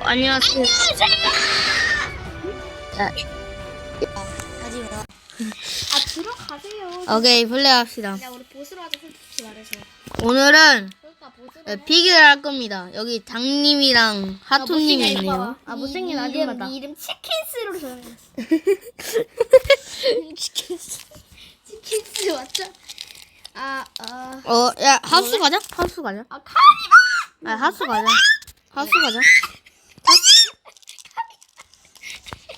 안녕하세요. 자, 가지 마. 아 들어가세요. 오케이 플레이 합시다. 야 우리 보스로 하자 솔직히 말해서. 오늘은 그러니까 보스로. 네, 피기를 할 겁니다. 여기 당님이랑 하토님이 있네요. 아 못생긴 아줌마다. 네 이름 치킨스로 정했어. 치킨스. 치킨스 맞죠? 아 아. 어, 야 하우스 가자. 하우스 가자. 아 카니발. 아 하우스 가자. 하우스 가자.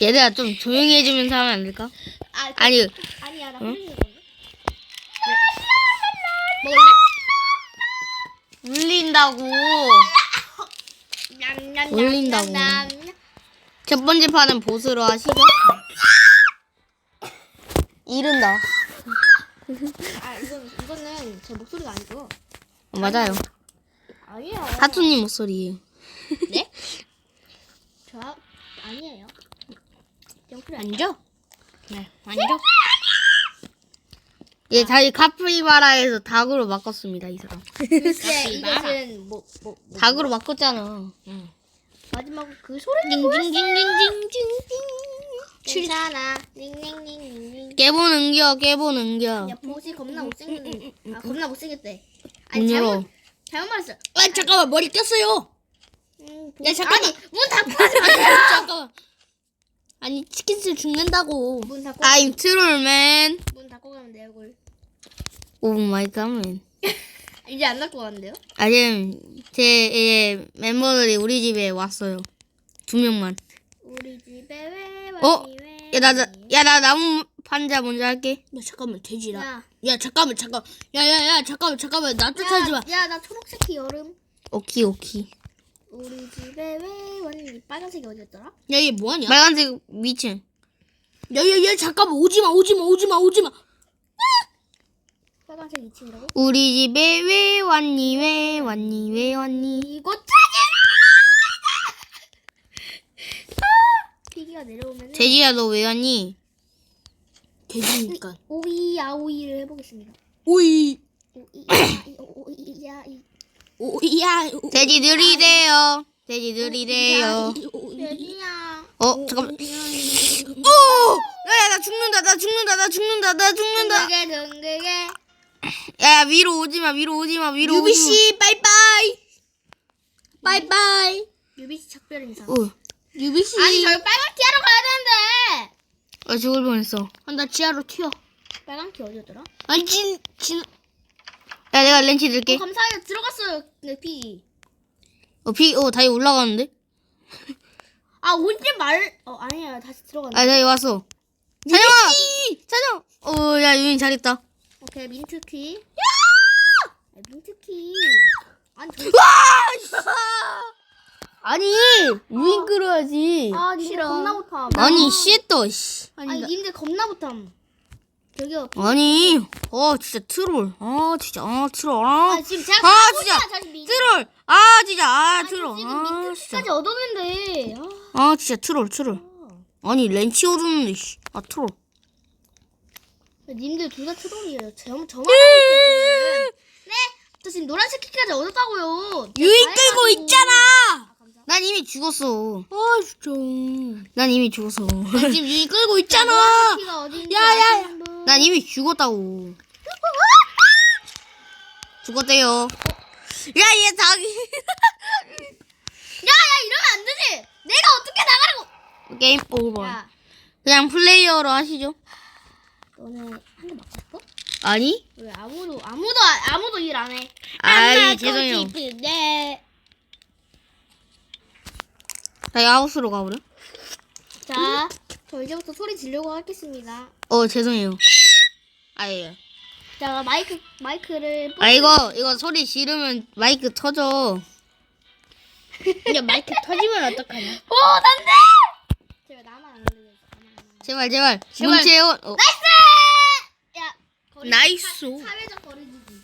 얘들아 좀 조용히 해주면서 하면 안 될까? 아 그- 아니 아니야 나 응? 흘리는 건데. 먹을래? 울린다고. 냠냠냠. 울린다고. 첫 번째 판은 보스로 하시죠. 이른다. 아 이건 이거는 제 목소리가 아니고. 어, 맞아요. 아니에요. 하토님 목소리예요. 네? 저 아니에요. 아니. 앉아. 네, 앉아. 예, 자기 카프리바라에서 닭으로 바꿨습니다, 이 사람. 글쎄 이것은 뭐 뭐 뭐, 닭으로 바꿨잖아. 마지막 그 소리 징징징징징징징. 괜찮아. 닝닝닝닝. 깨보는겨, 깨보는겨. 야 보시 겁나 못생겼네. 아 겁나 못생겼대. 아니. 잘못 잘못 말했어. 아, 잠깐만, 머리 꼈어요. 음, 야, 잠깐만. 아니 문 닫고 하지 마세요. 잠깐만. 아니, 치킨스 죽는다고. 문 닫고 I'm 트롤맨. 문 닫고 가면 내 얼굴. 오 마이 갓맨. 이제 안 닫고 가는데요? 아, 지금 제 예, 멤버들이 우리 집에 왔어요. 두 명만. 우리 집에 왜 어? 왔니 왜? 야, 나, 나, 야, 나 나무 판자 먼저 할게. 야 잠깐만 돼지라. 야, 야 잠깐만 잠깐. 야야야 잠깐만 잠깐만 나 쫓아지 마. 야, 나 초록색이 여름. 오키, 오키. 우리 집에 왜 왔니? 빨간색이 어디였더라? 야 얘 뭐하냐? 빨간색 위층. 야 야 야 잠깐만 오지마 오지마 오지마 오지마. 빨간색 2층이라고? 우리 집에 왜 왔니, 왜 왔니, 왜 왔니. 이곳 찾으라! 피기가 내려오면 돼지야, 너 왜 왔니? 돼지니까. 오이야 오이를 해보겠습니다. 오이 오이야 이, 오이 야 이. 오- 돼지 느리대요. 돼지. 돼지야. 어, 잠깐만. 오! 야, 야, 나 죽는다, 나 죽는다, 나 죽는다, 나 죽는다. 둥글게 둥글게. 야, 야, 위로 오지 마, 위로 오지 마, 위로 유비 오지 마. 씨 빠이빠이. 빠이빠이. 유비 씨 작별 인사. 어, 유비 씨. 아니 저희 빨간 키 하러 가야 되는데. 아, 죽을 뻔했어. 아, 나 지하로 튀어. 빨간 키 어디였더라? 아니 진 진. 야, 내가 렌치 들게. 어, 감사해요. 들어갔어요. 내 피. 어, 비, 어, 다시 올라가는데? 아 오지 말. 어 아니야 다시 들어갔네. 아, 나 여기 왔어. 찬영아! 찬영! 어, 야, 유인 잘했다. 오케이 민트 키. 야! 아, 민트 키. 아니 저. 아니, 유인 끌어야지. 아 님들 겁나 못함. 아니, 씨또 씨. 아니 님들 겁나 못함. 저기요. 아니, 어, 진짜 트롤. 아, 진짜, 아, 트롤. 아, 아 지금 제가 아, 진짜. 다시 민. 트롤. 아, 진짜, 아, 트롤. 지금 아, 진짜. 키까지 얻었는데. 아. 아, 진짜 트롤, 트롤. 아니, 렌치 오르는데, 씨. 아, 트롤. 님들 둘 다 트롤이에요. 하고 있어요, 지금. 네? 저 지금 노란색 키까지 얻었다고요. 유인 다 끌고. 있잖아. 아. 난 이미 죽었어. 아 진짜. 난 이미 죽었어. 지금 유인 끌고 있잖아. 노란색 키가 어딘지 야, 야, 야. 아시는 분? 난 이미 죽었다고. 죽었대요. 야, 얘 자기. 야, 야, 이러면 안 되지. 내가 어떻게 나가라고? 게임 오버. 야, 그냥 플레이어로 하시죠. 너네 한 대 맞았어? 아니? 왜 아무도 아무도 아- 아무도 일 안 해? 아이, 죄송해요. 네. 자, 하우스로 가보려? 자, 저 이제부터 소리 지르고 하겠습니다. 어, 죄송해요. 아예. 자, 마이크 마이크를 아, 이거, 이거 소리 지르면 마이크 터져. 야 마이크 터지면 어떡하냐? 오, 난데. 제가 나만 안 들려. 제발, 제발. 제발. 문채원. 어. 야, 거리 나이스. 사- 사회적 거리두기.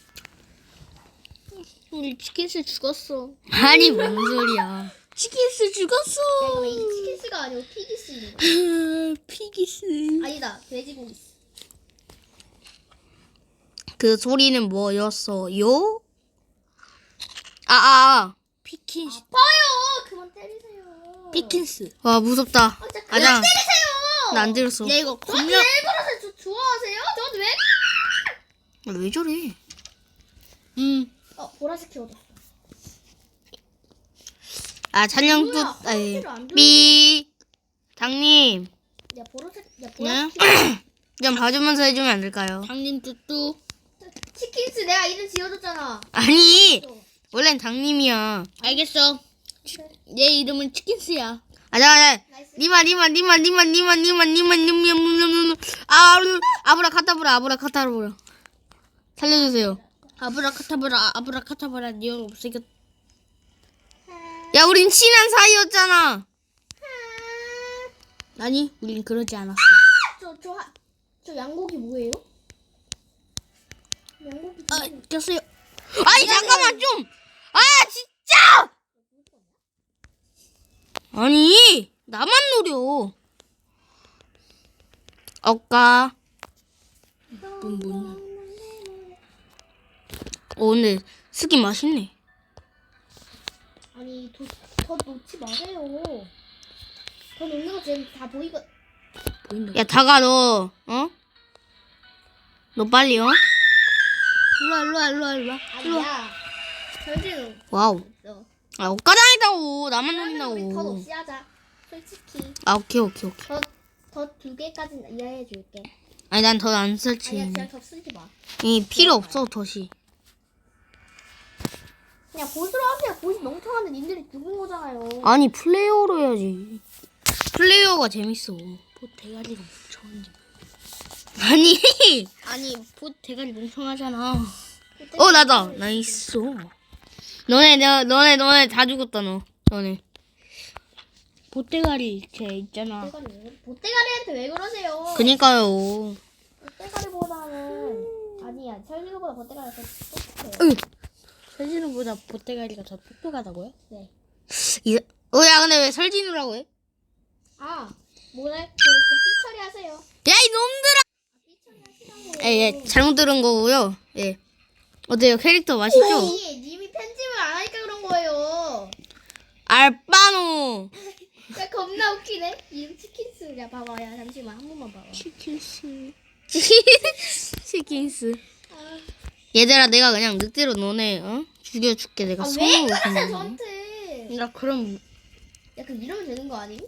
우리 치킨스 죽었어. 아니, 뭔 소리야. 치킨스 죽었어. 치킨스가 아니고 피기스. 피기스. 아니다, 돼지고기. 그 소리는 뭐였어요? 아, 아, 아. 피킨. 아파요. 그만 때리세요. 피킨스. 와 무섭다. 아, 진짜 그만 때리세요. 나안 때렸어. 야 이거 저한테. 왜 그러세요? 저 좋아하세요? 저한테 왜? 아, 왜 저래? 음. 어 보라색 키워줬어. 아 찬영 뭐야, 뚜 아니 화장실을 안삐 당님 야 보라색 야 네? 보라색 키워. 좀 봐주면서 해주면 안 될까요? 당님 뚜뚜. 치킨스 내가 이름 지어줬잖아. 아니 원래는 당님이야. 알겠어. 얘 이름은 치킨스야. 아자 아자 나이스. 니마 니마 니마 니마 니마 니마 니마 니마 니마 아 아브라 카타브라 아브라 카타브라 살려주세요. 아브라카타브라 아브라카타브라 니가 없으니까 야 우린 친한 사이였잖아. 아니 우린 그러지 않았어. 저 저 하... 저 양고기 뭐예요? 양고기 아 꼈어요. 아니 잠깐만 좀. 아 진짜. 아니 나만 노려. 억까. 뿜뿜. 어 근데 스킨 맛있네. 아니 도, 더 놓지 마세요. 더 놓는 거 지금 다. 보인다. 야 다가 너 어? 너 빨리 어? 일로와 일로와 일로와 일로와. 아니야. 절대로 와우. 없어. 아 억까당이다고 나만 그러면 우리 더. 높이 하자. 솔직히 아 오케이 오케이 오케이. 더두 개까지는 이해해 줄게. 아니 난 더 안 아니야. 그냥 더 쓰지 마. 이 필요 없어 덫이. 그냥 보스로 하세요. 보스 멍청한데 님들이 죽은 거잖아요. 아니 플레이어로 해야지. 플레이어가 재밌어. 보 대가리가 멍청한지. 아니. 아니 보 대가리 멍청하잖아. 어 나다. 나 있어. 너네 너 너네 너네 다 죽었다 너. 너네. 보 대가리 쟤 있잖아. 보떼가리 왜 보떼가리한테 왜 그러세요? 그니까요. 보떼가리보다는 아니야 설리고보다 보떼가리가 더 똑똑해요. 으. 설진우보다 보 대가리가 더 똑똑하다고요? 네. 이- 어 야 근데 왜 설진우라고 해? 아 뭐래? 그, 그 삐처리 하세요. 야 이 놈들아. 삐처리 하시라고. 예, 예, 잘못 들은 거고요. 예. 어때요? 캐릭터 맛있죠? 아니 님이 편집을 안 하니까 그런 거예요. 알바노. 야 겁나 웃기네. 이름 치킨스. 야 봐봐 야 잠시만 한 번만 봐봐. 치킨스. 치킨스. 아, 얘들아, 내가 그냥 늑대로 너네 어? 죽여줄게. 내가 아, 왜 손으로 그러세요 그냥. 저한테? 나 그럼 야 그럼 이러면 되는 거 아님?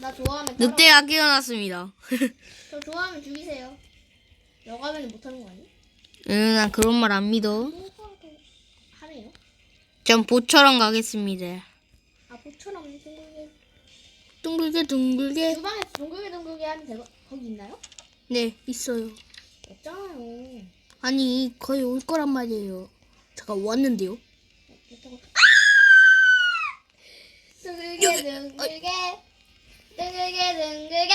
나 좋아하면 따라- 늑대가 깨어났습니다. 저 좋아하면 죽이세요. 여가면 못하는 거 아니? 응, 난 그런 말 안 믿어. 하네요. 전 보처럼 가겠습니다. 아 보처럼 둥글게 둥글게 둥글게. 주방에 둥글게 둥글게 하는 데가 거기 있나요? 네 있어요. 없잖아요. 아니 거의 올 거란 말이에요. 잠깐 왔는데요. 못하고 둥글게 둥글게 둥글게 둥글게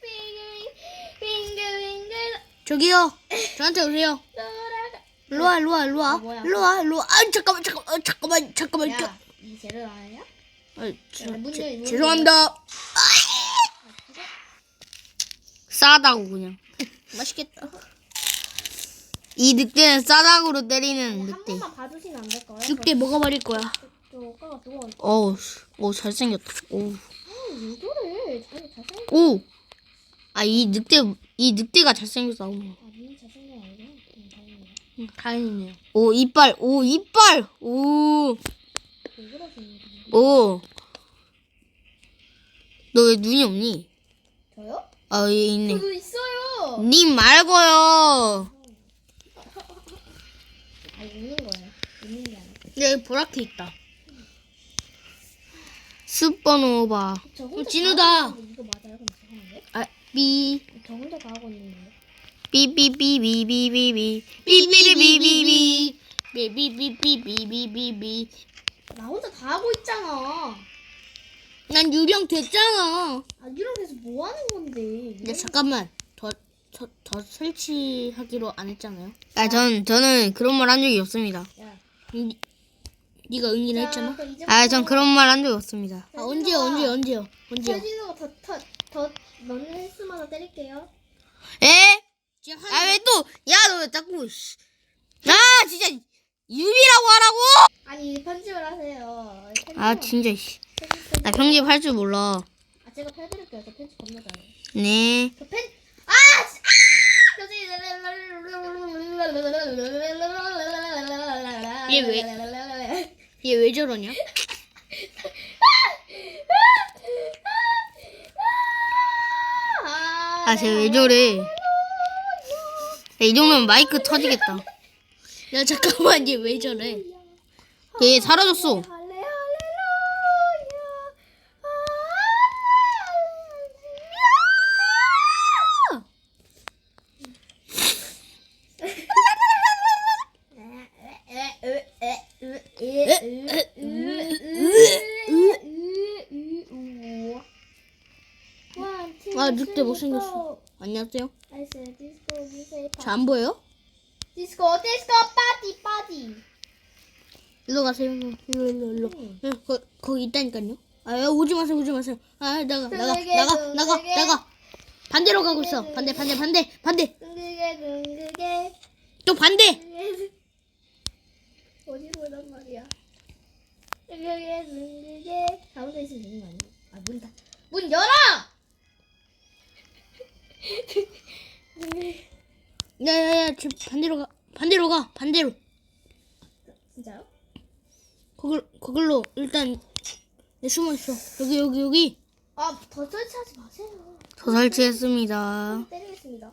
빙글 빙글 빙글 저기요. 저한테 오세요. 돌아가. 일로 와 일로 와 일로와 어, 뭐야? 일로 와 일로 와. 아 잠깐만 잠깐만 어, 잠깐만 잠깐만. 저- 야, 이 재료 안 하냐? 아, 야, 문 제- 죄송합니다. 싸다고 그냥. 맛있겠다. 이 늑대는 싸다구로 때리는 한 늑대. 번만 봐주시면 안 될까요? 죽게 먹어버릴 거야. 저 오빠가 누워. 어우, 오 잘생겼다. 오, 왜 그래? 자기. 오. 아 이 늑대 이 늑대가 잘생겼다. 오. 아, 니 잘생겨 알죠? 응, 다행이네. 응, 다행이네요. 오 이빨, 오 이빨, 오, 왜 오. 너 왜 눈이 없니? 저요? 아, 얘 있네. 저도 있어요. 님 말고요. 아, 있는 거예요. 있는 게 아니고. 여기 보라트 있다. 스퍼노바. 진우다. 있는데 이거 맞아요? 그럼 저 하는데? 아, 삐. 저 혼자 다 하고 있는데. 삐삐삐삐삐삐삐. 삐삐삐삐삐삐. 삐삐삐삐삐삐삐. 나 혼자 다 하고 있잖아. 난 유령 됐잖아. 아, 이런 데서 뭐 하는 건데? 야, 잠깐만. 더더더 설치하기로 안 했잖아요. 아, 전 저는 그런 말 한 적이 없습니다. 야. 니, 네가 응이를 자, 했잖아. 이제부터 아, 전 그런 말 한 적이 없습니다. 아 언제요 언제 언제요 언제요? 설진우가 더, 더, 더 넣는 횟수마다 때릴게요. 에? 지금 아, 왜 또? 야, 너 왜 자꾸? 씨. 아, 진짜 유비라고 하라고? 아니, 편집을 하세요. 아, 편집을 진짜. 씨. 편집 나 편집 할 줄 몰라. 아 제가 펴드릴게요. 저 편집 겁나 잘해요. 네. 저 편. 아! 씨! 얘 왜- 얘 왜 저러냐? 아, 쟤 왜 저래? 야, 이 정도면 마이크 터지겠다. 야 잠깐만 얘 왜 저래? 얘 사라졌어. 아, 늑대 못생겼어. 안녕하세요. 디스코 저안 보여요? 디스코 디스코 파티 파티 일로 가세요. 일로 일로 일로. 응, 거, 거기 있다니까요. 아 야, 오지 마세요 오지 마세요. 아 나가 나가 둥글게, 나가 나가. 나가. 반대로 가고 있어. 반대 반대 반대 반대. 둥글게 둥글게 또 반대. 어디로 오란 말이야 둥글게 둥글게 잘못돼 있으면 되는 거 아니야 아문 닫. 문 열어 야야야 지금 반대로 가. 반대로 가. 반대로. 진짜요? 거길 거길로 일단 내 숨어 있어. 여기 여기 여기. 아더 설치하지 마세요 저 설치했습니다. 때리겠습니다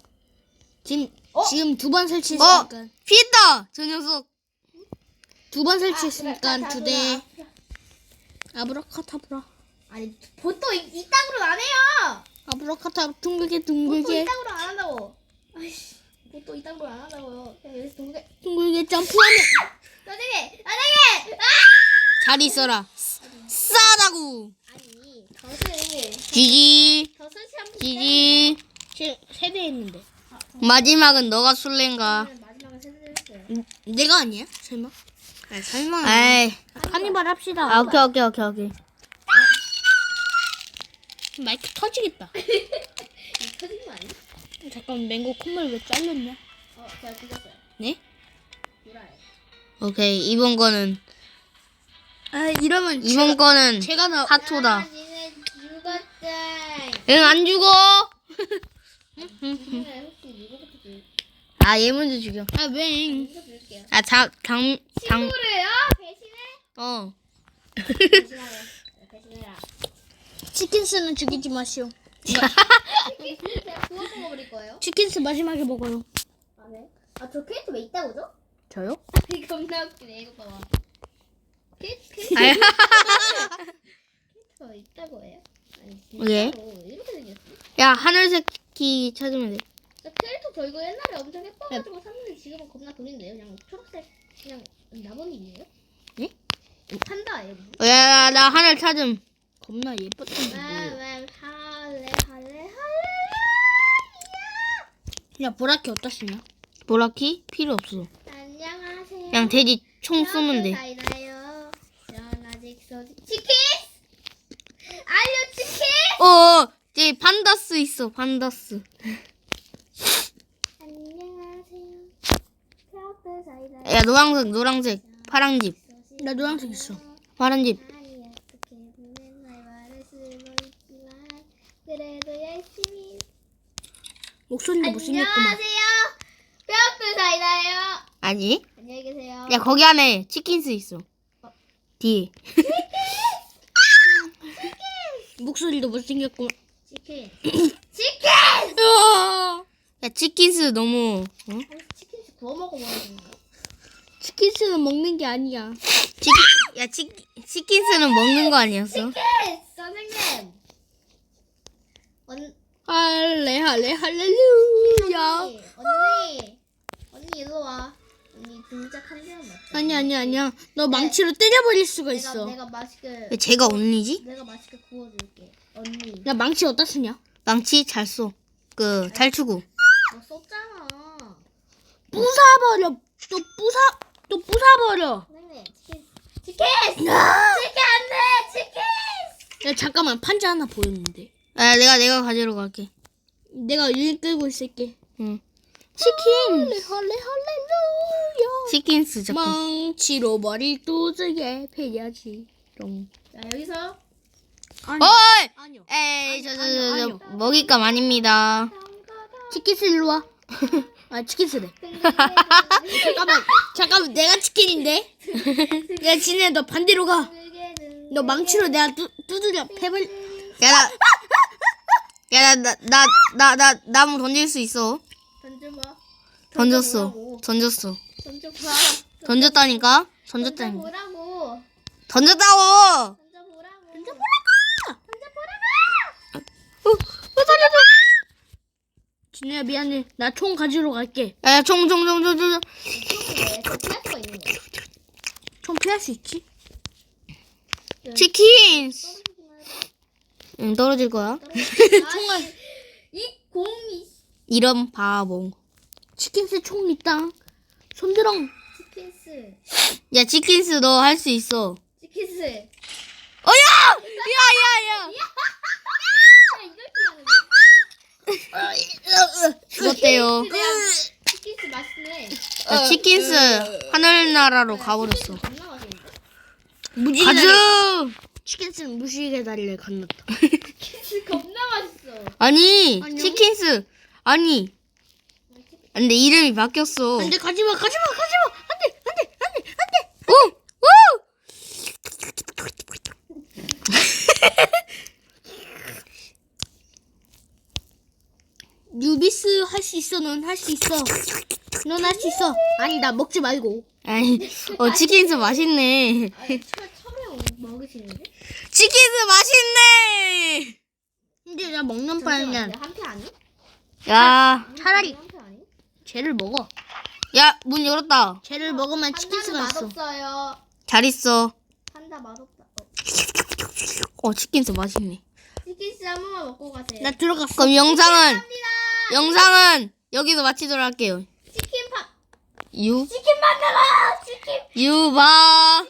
지금 어? 지금 두번 어! 설치했으니까 피했다! 저 녀석. 두번 아, 설치했으니까 두 대. 아브라카타브라. 아니 보통 이, 이따구로 안 해요 아브라카타 둥글게 보통 둥글게 이따구로 안 한다고 아이씨 보통 이따구로 안 한다고요 그냥 여기서 동네 둥글게 점프하면 선생님 아! 잘 있어라. 싸다구. 아니 당신 지지. 지지. 세대 했는데. 마지막은 너가 술래인가? 마지막에 세대 했어요 내가 아니야? 설마? 아, 설마. 에이. 한이발 합시다. 아, 오케이, 오케이, 오케이, 오케이. 마이크 터지겠다. 이 터진 거 아니야? 잠깐 맹고 콧물 왜 잘렸냐? 어 제가 죽였어요 네? 유라예요 오케이, 이번 거는, 아 이러면 이번 거는 제가 나 하토다. 아 니네 죽었다 응, 안 죽어! 니네 혹시 누구부터 줄 아, 얘 먼저 죽여. 아 맹. 먼저 줄게요 아, 장, 장, 장, 친구를요? 배신해? 어. 배신하래 배신해라 치킨스는 죽이지 마시오. 제가 구워 먹어버릴 거예요 치킨스 마지막에 먹어요. 아 네? 아 저 캐릭터 왜 있다고 죠? 저요? 이거 겁나 웃기네 이거 봐봐 캐- 캐릭터 아야. 캐릭터 있다고 해요? 아니 왜? 진짜로 이렇게 생겼어 야, 하늘색 키 찾으면 돼. 저 캐릭터 저 이거 옛날에 엄청 예뻐가지고 샀는데 지금은 겁나 돈인데요 그냥 초록색 그냥 나뭇잎이에요? 네? 판다예요 무슨? 어, 야, 야, 나 하늘 찾음. 겁나 예뻤던? 왜왜 할래 할래 할래 야 보라키 어디다 쓰냐? 보라키? 필요 없어. 안녕하세요 그냥 돼지 총 쏘면 돼. 사이다요 전 아직 소지 치킨 알려 치킨 어, 어, 쟤 판다스 있어, 판다스. 안녕하세요 야, 노란색, 노란색, 파란 집, 나 노란색 있어. 파란 집. 아니 어떻게 맨날 말을 쓰고 있지만 그래도 열심히 목소리가 못생겼구만. 안녕하세요 크라우드 사이다요 아니? 안녕히 계세요 야, 거기 안에 치킨스 있어. 뒤에. 목소리도 못생겼구만. 치킨 치킨 야, 치킨스 너무, 어? 치킨 구워 먹어버리는 거 치킨스는 먹는 게 아니야. 치킨, 야, 치, 치킨스는 먹는 거 아니었어? 네, 선생님 언, 할래 할래 할렐루야. 언니 언니 언니 일로 와 언니 진짜 칼리는 맞죠? 아니 아니 아니야. 너 망치로 때려버릴 수가 내가 있어. 내가 맛있게 왜 쟤가 언니지? 내가 맛있게 구워줄게 언니 야 망치 어디다 쓰냐? 망치 잘 쏘. 그, 잘 추고. 너 썼잖아 부숴버려. 또 부숴 또 부숴버려. 선생님 치킨 치킨 치킨 안 돼 치킨 야 잠깐만 판자 하나 보였는데. 아, 내가, 내가 가지러 갈게. 내가 일 끌고 있을게. 응. 치킨. 할래 할래 할렐루야. 치킨스 잠깐. 망치로 머리 두들게 패야지. 롱. 자 여기서. 어이! 아니요. 에이, 저, 저, 아니요, 저, 저, 아니요. 먹잇감 아닙니다. 치킨스 일로 와. 아 치킨스래. 잠깐만 잠깐만 내가 치킨인데. 야 진혜 너 반대로 가. 너 망치로 내가 두, 두드려 패벌. 야, 나, 야, 나, 나, 나, 나, 나, 나무 던질 수 있어. 던져봐. 던졌어. 던져보라고. 던졌어. 던져봐. 던졌다니까? 던졌다니까. 던져보라고. 던졌다고! 던져보라고. 어, 어, 살려줘! 진혜야 미안해. 나 총 가지러 갈게. 야, 야, 총, 총, 총, 총, 총. 총. 수가 있는 거야. 총 피할 수 있지? 치킨! 응, 떨어질 거야. 총알. 이 공이 이런 바보. 치킨스 총 있다. 손들어. 치킨스. 야, 치킨스 너 할 수 있어. 치킨스. 어, 야! 야, 야, 야! 야 죽었대요. 치킨스 맛있네. 야, 치킨스 하늘나라로 가버렸어. 가즈! 치킨스는 무지개 다리를 건넜다. 치킨스 겁나 맛있어. 아니, 아니요. 치킨스. 아니. 근데 이름이 바뀌었어. 안돼 가지마 가지마 가지마 안돼 안돼 안돼 안돼. 오! 오! 뉴비스 할 수 있어 넌 할 수 있어. 넌 할 수 있어. 아니 나 먹지 말고. 아니, 어, 치킨스 맛있네. 아니 처, 처음에 먹으시는데? 치킨스 맛있네! 근데 나 먹는 바에는 한패 아니? 야, 차라리 한패 아니? 쟤를 먹어. 야, 문 열었다. 쟤를 먹으면 한다는 치킨 스가 있어. 맛없어요. 잘 있어. 한다 맛없다. 어. 어, 치킨스 맛있네. 치킨스 한 번만 먹고 가세요. 나 들어갔어. 그럼 영상은, 합니다. 영상은 여기서 마치도록 할게요. 치킨 파 유, 치킨 만나라 치킨 유바.